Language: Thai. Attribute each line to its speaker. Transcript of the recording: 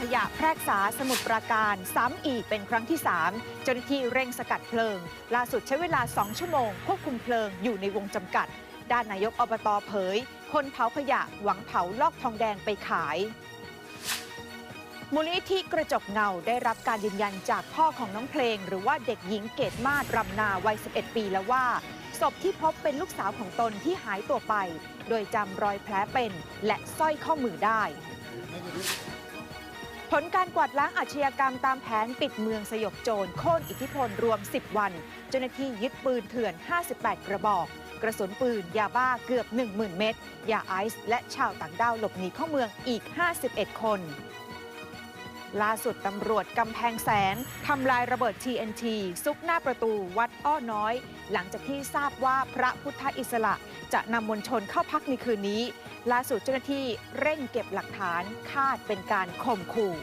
Speaker 1: ขยะแพรกษาสมุทรปราการ ซ้ำอีกเป็นครั้งที่ 3 เจ้าหน้าที่เร่งสกัดเพลิง ล่าสุดใช้เวลา 2 ชั่วโมง ควบคุมเพลิงอยู่ในวงจำกัด ด้านนายกอบตเผย คนเผาขยะหวังเผาลอกทองแดงไปขายมูลนิธิกระจกเงาได้รับการยืนยันจากพ่อของน้องเพลง หรือว่าเด็กหญิงเกตมาศรำนาวัย 11 ปีแล้วว่าศพที่พบเป็นลูกสาวของตนที่หายตัวไป โดยจำรอยแผลเป็นและสร้อยข้อมือได้ ผลการกวาดล้างอาชญากรรมตามแผนปิดเมืองสยบโจรโค่นอิทธิพลรวม 10 วัน เจ้าหน้าที่ยึดปืนเถื่อน 58 กระบอก กระสุนปืน ยาบ้าเกือบ 10,000 เม็ดยาไอซ์และชาวต่างด้าวหลบหนีเข้าเมืองอีก 51 คนล่าสุดตำรวจกำแพงแสนทำลายระเบิด TNT ซุกหน้าประตูวัดอ้อน้อย หลังจากที่ทราบว่าพระพุทธอิสระจะนำมวลชนเข้าพักในคืนนี้ ล่าสุดเจ้าหน้าที่เร่งเก็บหลักฐานคาดเป็นการข่มขู่